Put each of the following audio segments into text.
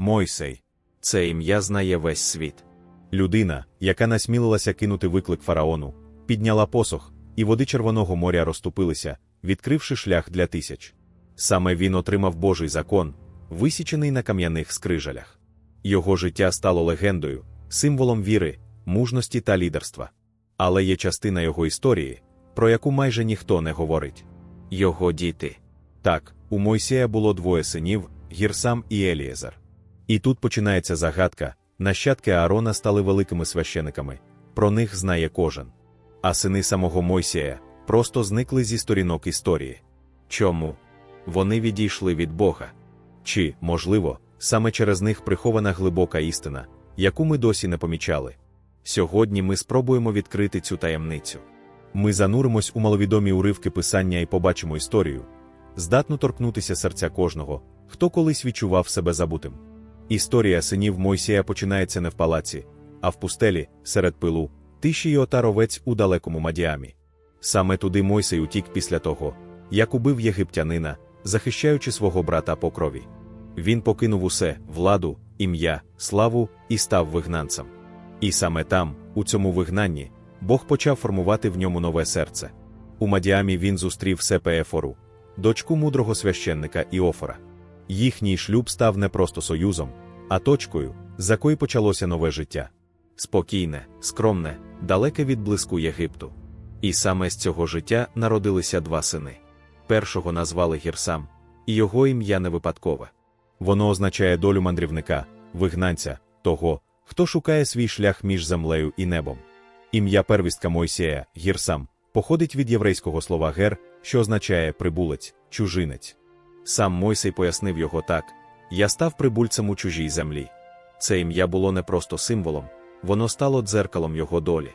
Мойсей. Це ім'я знає весь світ. Людина, яка насмілилася кинути виклик фараону, підняла посох, і води Червоного моря розступилися, відкривши шлях для тисяч. Саме він отримав Божий закон, висічений на кам'яних скрижалях. Його життя стало легендою, символом віри, мужності та лідерства. Але є частина його історії, про яку майже ніхто не говорить. Його діти. Так, у Мойсея було двоє синів Гірсам і Елієзер. І тут починається загадка: нащадки Аарона стали великими священиками, про них знає кожен. А сини самого Мойсея просто зникли зі сторінок історії. Чому? Вони відійшли від Бога. Чи, можливо, саме через них прихована глибока істина, яку ми досі не помічали. Сьогодні ми спробуємо відкрити цю таємницю. Ми зануримось у маловідомі уривки писання і побачимо історію, здатну торкнутися серця кожного, хто колись відчував себе забутим. Історія синів Мойсія починається не в палаці, а в пустелі, серед пилу, тиші й отаровець у далекому Мадіамі. Саме туди Мойсей утік після того, як убив єгиптянина, захищаючи свого брата по крові. Він покинув усе владу, ім'я, славу і став вигнанцем. І саме там, у цьому вигнанні, Бог почав формувати в ньому нове серце. У Мадіамі він зустрів Сепеефору, дочку мудрого священника Іофора. Їхній шлюб став не просто союзом, а точкою, з якої почалося нове життя. Спокійне, скромне, далеке від блиску Єгипту. І саме з цього життя народилися два сини. Першого назвали Гірсам, і його ім'я не випадкове. Воно означає долю мандрівника, вигнанця, того, хто шукає свій шлях між землею і небом. Ім'я первістка Мойсея, Гірсам, походить від єврейського слова гер, що означає прибулець, чужинець. Сам Мойсей пояснив його так: Я став прибульцем у чужій землі. Це ім'я було не просто символом, воно стало дзеркалом його долі.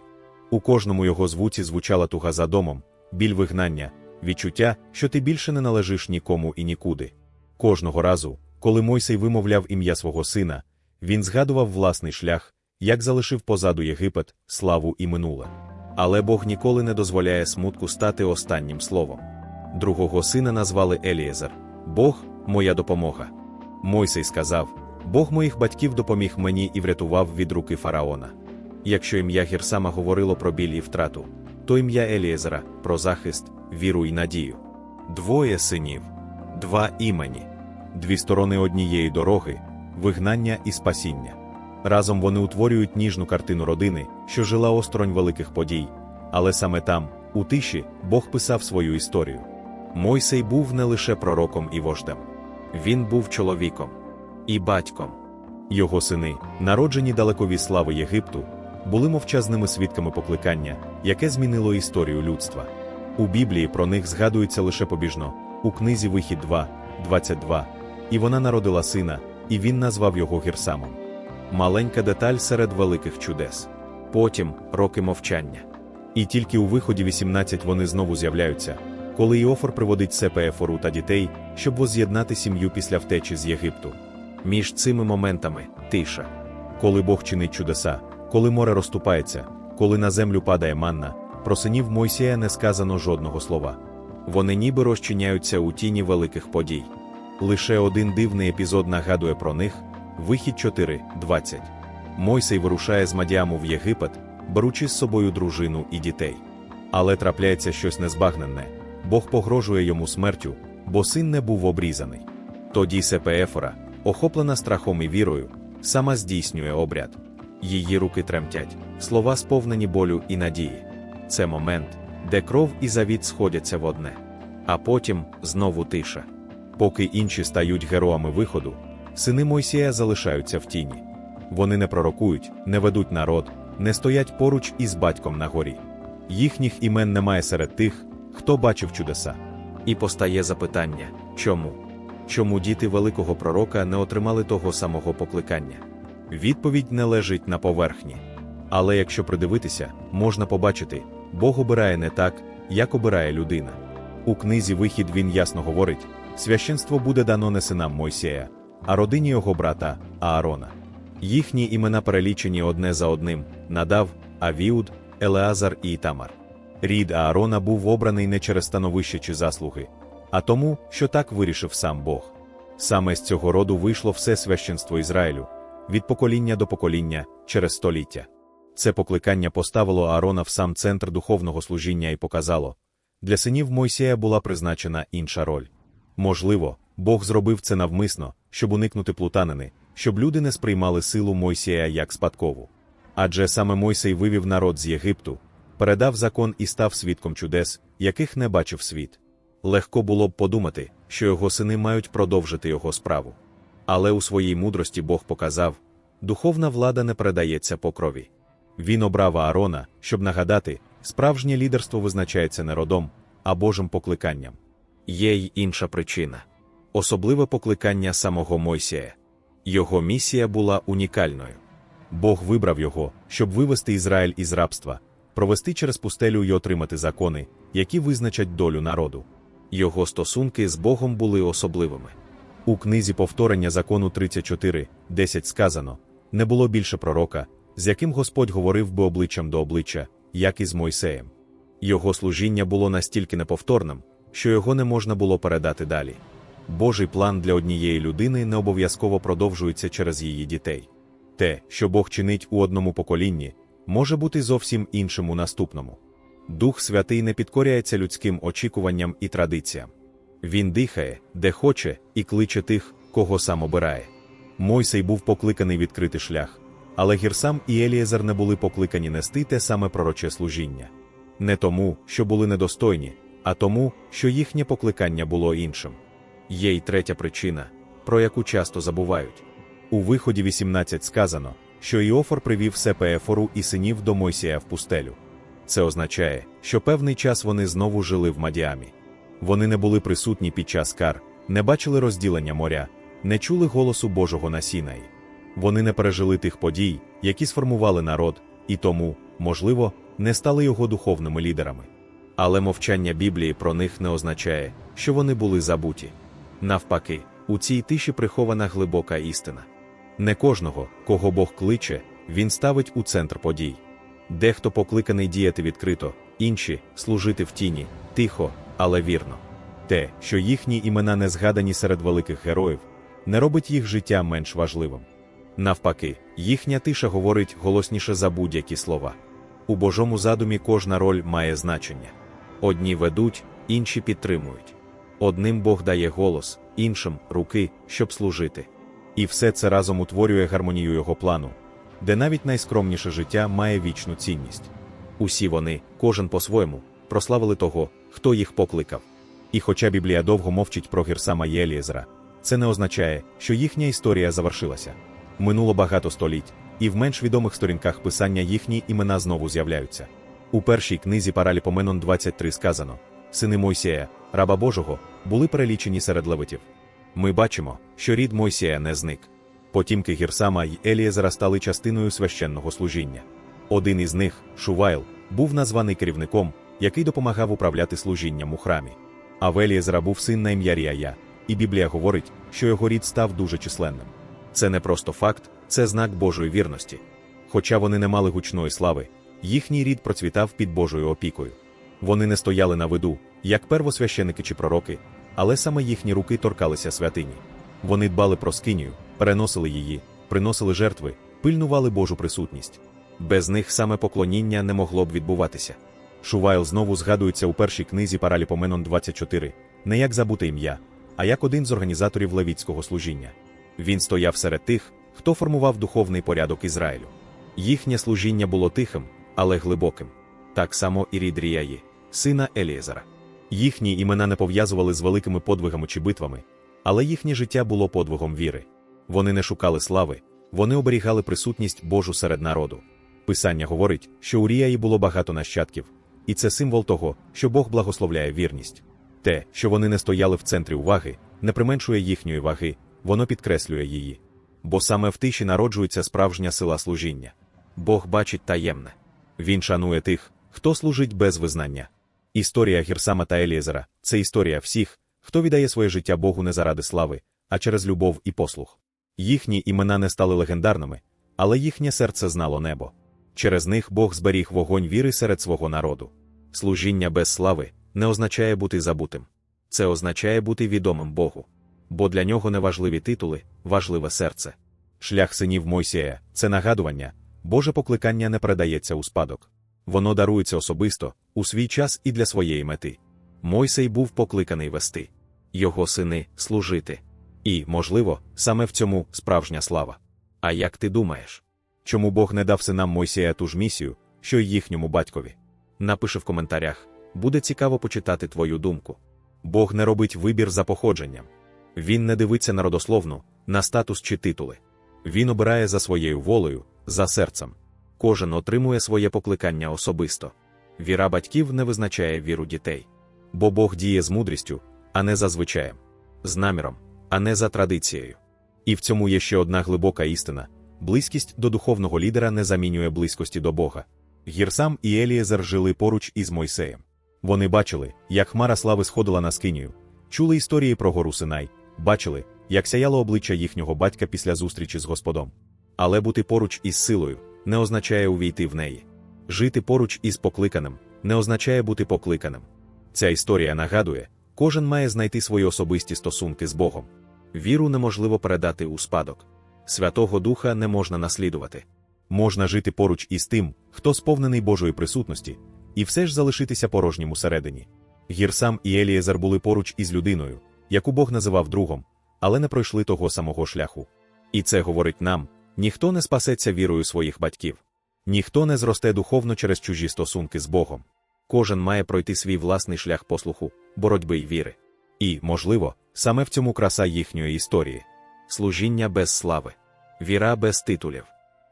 У кожному його звуці звучала туга за домом, біль вигнання, відчуття, що ти більше не належиш нікому і нікуди. Кожного разу, коли Мойсей вимовляв ім'я свого сина, він згадував власний шлях, як залишив позаду Єгипет, славу і минуле. Але Бог ніколи не дозволяє смутку стати останнім словом. Другого сина назвали Елієзер Бог моя допомога. Мойсей сказав: Бог моїх батьків допоміг мені і врятував від руки фараона. Якщо ім'я Гірсама говорило про біль і втрату, то ім'я Елієзера про захист, віру і надію. Двоє синів, два імені, дві сторони однієї дороги, вигнання і спасіння. Разом вони утворюють ніжну картину родини, що жила осторонь великих подій, але саме там, у тиші, Бог писав свою історію. Мойсей був не лише пророком і вождем, він був чоловіком і батьком. Його сини, народжені далеко від слави Єгипту, були мовчазними свідками покликання, яке змінило історію людства. У Біблії про них згадується лише побіжно, у книзі Вихід 2, 22, і вона народила сина, і він назвав його Гірсамом. Маленька деталь серед великих чудес. Потім роки мовчання. І тільки у виході 18 вони знову з'являються, коли Іофор приводить Сепеефору та дітей, щоб воз'єднати сім'ю після втечі з Єгипту. Між цими моментами тиша. Коли Бог чинить чудеса, коли море розступається, коли на землю падає манна, про синів Мойсія не сказано жодного слова. Вони ніби розчиняються у тіні великих подій. Лише один дивний епізод нагадує про них вихід 4.20. Мойсей вирушає з Мадіаму в Єгипет, беручи з собою дружину і дітей. Але трапляється щось незбагненне. Бог погрожує йому смертю, бо син не був обрізаний. Тоді Сепеефора, охоплена страхом і вірою, сама здійснює обряд. Її руки тремтять, слова сповнені болю і надії. Це момент, де кров і завіт сходяться в одне. А потім знову тиша. Поки інші стають героями виходу, сини Мойсія залишаються в тіні. Вони не пророкують, не ведуть народ, не стоять поруч із батьком на горі. Їхніх імен немає серед тих, хто бачив чудеса. І постає запитання чому? Чому діти великого пророка не отримали того самого покликання? Відповідь не лежить на поверхні. Але якщо придивитися, можна побачити, Бог обирає не так, як обирає людина. У книзі Вихід він ясно говорить: священство буде дано не синам Мойсея, а родині його брата Аарона. Їхні імена перелічені одне за одним: Надав, Авіуд, Елеазар і Ітамар. Рід Аарона був обраний не через становище чи заслуги, а тому, що так вирішив сам Бог. Саме з цього роду вийшло все священство Ізраїлю від покоління до покоління через століття. Це покликання поставило Аарона в сам центр духовного служіння і показало для синів Мойсея була призначена інша роль. Можливо, Бог зробив це навмисно, щоб уникнути плутанини, щоб люди не сприймали силу Мойсея як спадкову. Адже саме Мойсей вивів народ з Єгипту, передав закон і став свідком чудес, яких не бачив світ. Легко було б подумати, що його сини мають продовжити його справу. Але у своїй мудрості Бог показав духовна влада не передається по крові. Він обрав Аарона, щоб нагадати, справжнє лідерство визначається не родом, а Божим покликанням. Є й інша причина особливе покликання самого Мойсія. Його місія була унікальною. Бог вибрав його, щоб вивести Ізраїль із рабства, провести через пустелю і отримати закони, які визначать долю народу. Його стосунки з Богом були особливими. У книзі повторення закону 34, 10 сказано: не було більше пророка, з яким Господь говорив би обличчям до обличчя, як і з Мойсеєм. Його служіння було настільки неповторним, що його не можна було передати далі. Божий план для однієї людини не обов'язково продовжується через її дітей. Те, що Бог чинить у одному поколінні, може бути зовсім іншим у наступному. Дух Святий не підкоряється людським очікуванням і традиціям. Він дихає, де хоче, і кличе тих, кого сам обирає. Мойсей був покликаний відкрити шлях, але Гірсам і Елієзер не були покликані нести те саме пророче служіння. Не тому, що були недостойні, а тому, що їхнє покликання було іншим. Є й третя причина, про яку часто забувають. У виході 18 сказано, що Іофор привів Сепеефору і синів до Мойсія в пустелю. Це означає, що певний час вони знову жили в Мадіамі. Вони не були присутні під час кар, не бачили розділення моря, не чули голосу Божого на Сінаї. Вони не пережили тих подій, які сформували народ, і тому, можливо, не стали його духовними лідерами. Але мовчання Біблії про них не означає, що вони були забуті. Навпаки, у цій тиші прихована глибока істина. Не кожного, кого Бог кличе, він ставить у центр подій. Дехто покликаний діяти відкрито, інші служити в тіні, тихо, але вірно. Те, що їхні імена не згадані серед великих героїв, не робить їх життя менш важливим. Навпаки, їхня тиша говорить голосніше за будь-які слова. У Божому задумі кожна роль має значення. Одні ведуть, інші підтримують. Одним Бог дає голос, іншим руки, щоб служити. І все це разом утворює гармонію його плану, де навіть найскромніше життя має вічну цінність. Усі вони, кожен по-своєму, прославили того, хто їх покликав. І хоча Біблія довго мовчить про Гірсама і це не означає, що їхня історія завершилася. Минуло багато століть, і в менш відомих сторінках писання їхні імена знову з'являються. У першій книзі Параліпоменон 23 сказано: Сини Мойсея, раба Божого, були перелічені серед левитів. Ми бачимо, що рід Мойсея не зник. Потімки Гірсама й Елієзера стали частиною священного служіння. Один із них, Шувайл, був названий керівником, який допомагав управляти служінням у храмі. А в Елієзера був син на ім'я Ріая, і Біблія говорить, що його рід став дуже численним. Це не просто факт, це знак Божої вірності. Хоча вони не мали гучної слави, їхній рід процвітав під Божою опікою. Вони не стояли на виду, як первосвященики чи пророки, але саме їхні руки торкалися святині. Вони дбали про скинію, переносили її, приносили жертви, пильнували Божу присутність. Без них саме поклоніння не могло б відбуватися. Шувайл знову згадується у першій книзі Параліпоменон 24, не як забути ім'я, а як один з організаторів левіцького служіння. Він стояв серед тих, хто формував духовний порядок Ізраїлю. Їхнє служіння було тихим, але глибоким. Так само і рід Ріяї, сина Елієзера. Їхні імена не пов'язували з великими подвигами чи битвами, але їхнє життя було подвигом віри. Вони не шукали слави, вони оберігали присутність Божу серед народу. Писання говорить, що у Ріяї було багато нащадків, і це символ того, що Бог благословляє вірність. Те, що вони не стояли в центрі уваги, не применшує їхньої ваги, воно підкреслює її. Бо саме в тиші народжується справжня сила служіння. Бог бачить таємне. Він шанує тих, хто служить без визнання. Історія Гірсама та Елієзера це історія всіх, хто віддає своє життя Богу не заради слави, а через любов і послух. Їхні імена не стали легендарними, але їхнє серце знало небо. Через них Бог зберіг вогонь віри серед свого народу. Служіння без слави не означає бути забутим. Це означає бути відомим Богу. Бо для нього не важливі титули, важливе серце. Шлях синів Мойсея це нагадування, Боже покликання не передається у спадок. Воно дарується особисто, у свій час і для своєї мети. Мойсей був покликаний вести, його сини служити. І, можливо, саме в цьому справжня слава. А як ти думаєш? Чому Бог не дав синам Мойсея ту ж місію, що й їхньому батькові? Напиши в коментарях, буде цікаво почитати твою думку. Бог не робить вибір за походженням. Він не дивиться на родословну, на статус чи титули. Він обирає за своєю волею, за серцем. Кожен отримує своє покликання особисто. Віра батьків не визначає віру дітей. Бо Бог діє з мудрістю, а не за звичаєм, з наміром, а не за традицією. І в цьому є ще одна глибока істина: близькість до духовного лідера не замінює близькості до Бога. Гірсам і Елієзер жили поруч із Мойсеєм. Вони бачили, як хмара слави сходила на скинію, чули історії про гору Синай, бачили, як сяяло обличчя їхнього батька після зустрічі з Господом. Але бути поруч із силою не означає увійти в неї. Жити поруч із покликаним не означає бути покликаним. Ця історія нагадує, кожен має знайти свої особисті стосунки з Богом. Віру неможливо передати у спадок. Святого Духа не можна наслідувати. Можна жити поруч із тим, хто сповнений Божої присутності, і все ж залишитися порожнім усередині. Гірсам і Елієзер були поруч із людиною, яку Бог називав другом, але не пройшли того самого шляху. І це говорить нам: ніхто не спасеться вірою своїх батьків, ніхто не зросте духовно через чужі стосунки з Богом. Кожен має пройти свій власний шлях послуху, боротьби й віри. І, можливо, саме в цьому краса їхньої історії служіння без слави, віра без титулів.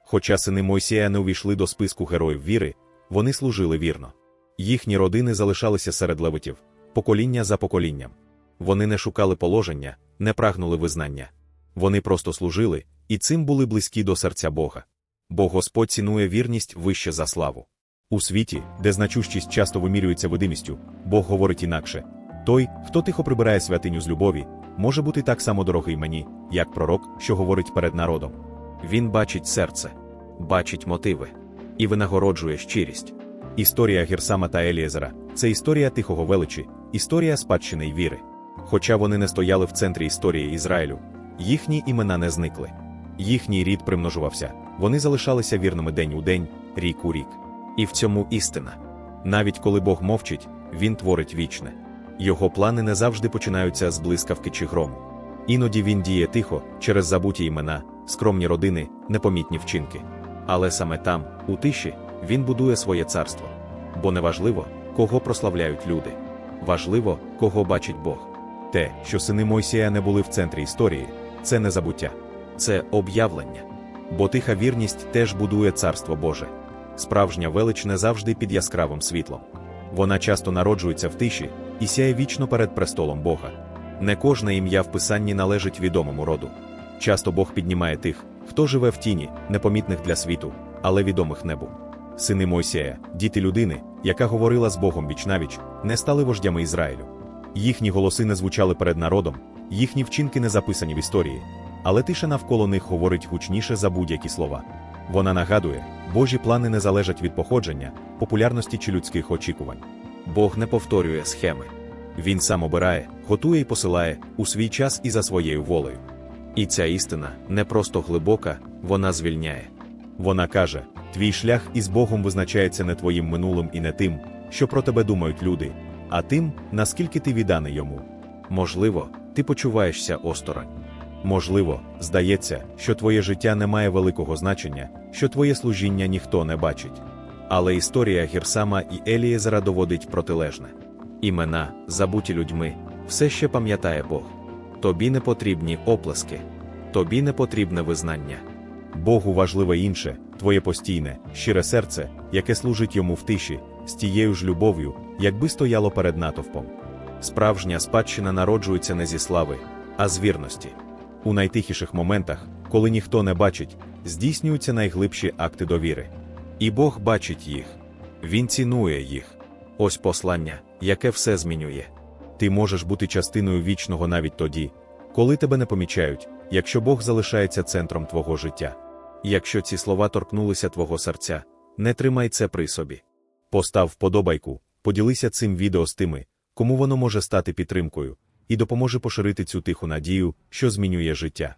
Хоча сини Мойсія не увійшли до списку героїв віри, вони служили вірно. Їхні родини залишалися серед левитів, покоління за поколінням. Вони не шукали положення, не прагнули визнання. Вони просто служили, і цим були близькі до серця Бога. Бо Господь цінує вірність вище за славу. У світі, де значущість часто вимірюється видимістю, Бог говорить інакше той, хто тихо прибирає святиню з любові, може бути так само дорогий мені, як пророк, що говорить перед народом. Він бачить серце, бачить мотиви і винагороджує щирість. Історія Гірсама та Елієзера це історія тихого величі, історія спадщини й віри. Хоча вони не стояли в центрі історії Ізраїлю, їхні імена не зникли. Їхній рід примножувався, вони залишалися вірними день у день, рік у рік. І в цьому істина. Навіть коли Бог мовчить, Він творить вічне. Його плани не завжди починаються з блискавки чи грому. Іноді він діє тихо, через забуті імена, скромні родини, непомітні вчинки. Але саме там, у тиші, він будує своє царство. Бо неважливо, кого прославляють люди. Важливо, кого бачить Бог. Те, що сини Мойсія не були в центрі історії, це не забуття, це об'явлення. Бо тиха вірність теж будує царство Боже. Справжня велич не завжди під яскравим світлом. Вона часто народжується в тиші і сяє вічно перед престолом Бога. Не кожне ім'я в писанні належить відомому роду. Часто Бог піднімає тих, хто живе в тіні, непомітних для світу, але відомих небу. Сини Мойсея, діти людини, яка говорила з Богом вічнавіч, не стали вождями Ізраїлю. Їхні голоси не звучали перед народом, їхні вчинки не записані в історії, але тиша навколо них говорить гучніше за будь-які слова. Вона нагадує, Божі плани не залежать від походження, популярності чи людських очікувань. Бог не повторює схеми. Він сам обирає, готує і посилає у свій час і за своєю волею. І ця істина не просто глибока, вона звільняє. Вона каже: твій шлях із Богом визначається не твоїм минулим і не тим, що про тебе думають люди, а тим, наскільки ти відданий йому. Можливо, ти почуваєшся осторонь. Можливо, здається, що твоє життя не має великого значення, що твоє служіння ніхто не бачить. Але історія Гірсама і Елієзера доводить протилежне. Імена, забуті людьми, все ще пам'ятає Бог. Тобі не потрібні оплески, тобі не потрібне визнання. Богу важливе інше, твоє постійне, щире серце, яке служить йому в тиші, з тією ж любов'ю, якби стояло перед натовпом. Справжня спадщина народжується не зі слави, а з вірності. У найтихіших моментах, коли ніхто не бачить, здійснюються найглибші акти довіри. І Бог бачить їх, Він цінує їх. Ось послання, яке все змінює. Ти можеш бути частиною вічного навіть тоді, коли тебе не помічають, якщо Бог залишається центром твого життя. Якщо ці слова торкнулися твого серця, не тримай це при собі. Постав вподобайку, поділися цим відео з тими, кому воно може стати підтримкою, і допоможе поширити цю тиху надію, що змінює життя.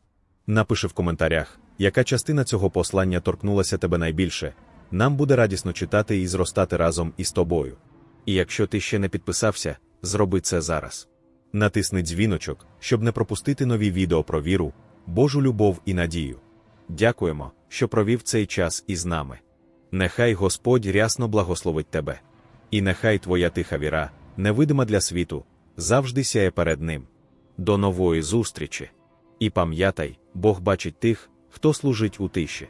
Напиши в коментарях, яка частина цього послання торкнулася тебе найбільше. Нам буде радісно читати і зростати разом із тобою. І якщо ти ще не підписався, зроби це зараз. Натисни дзвіночок, щоб не пропустити нові відео про віру, Божу любов і надію. Дякуємо, що провів цей час із нами. Нехай Господь рясно благословить тебе. І нехай твоя тиха віра, невидима для світу, завжди сяє перед ним. До нової зустрічі. І пам'ятай, Бог бачить тих, хто служить у тиші.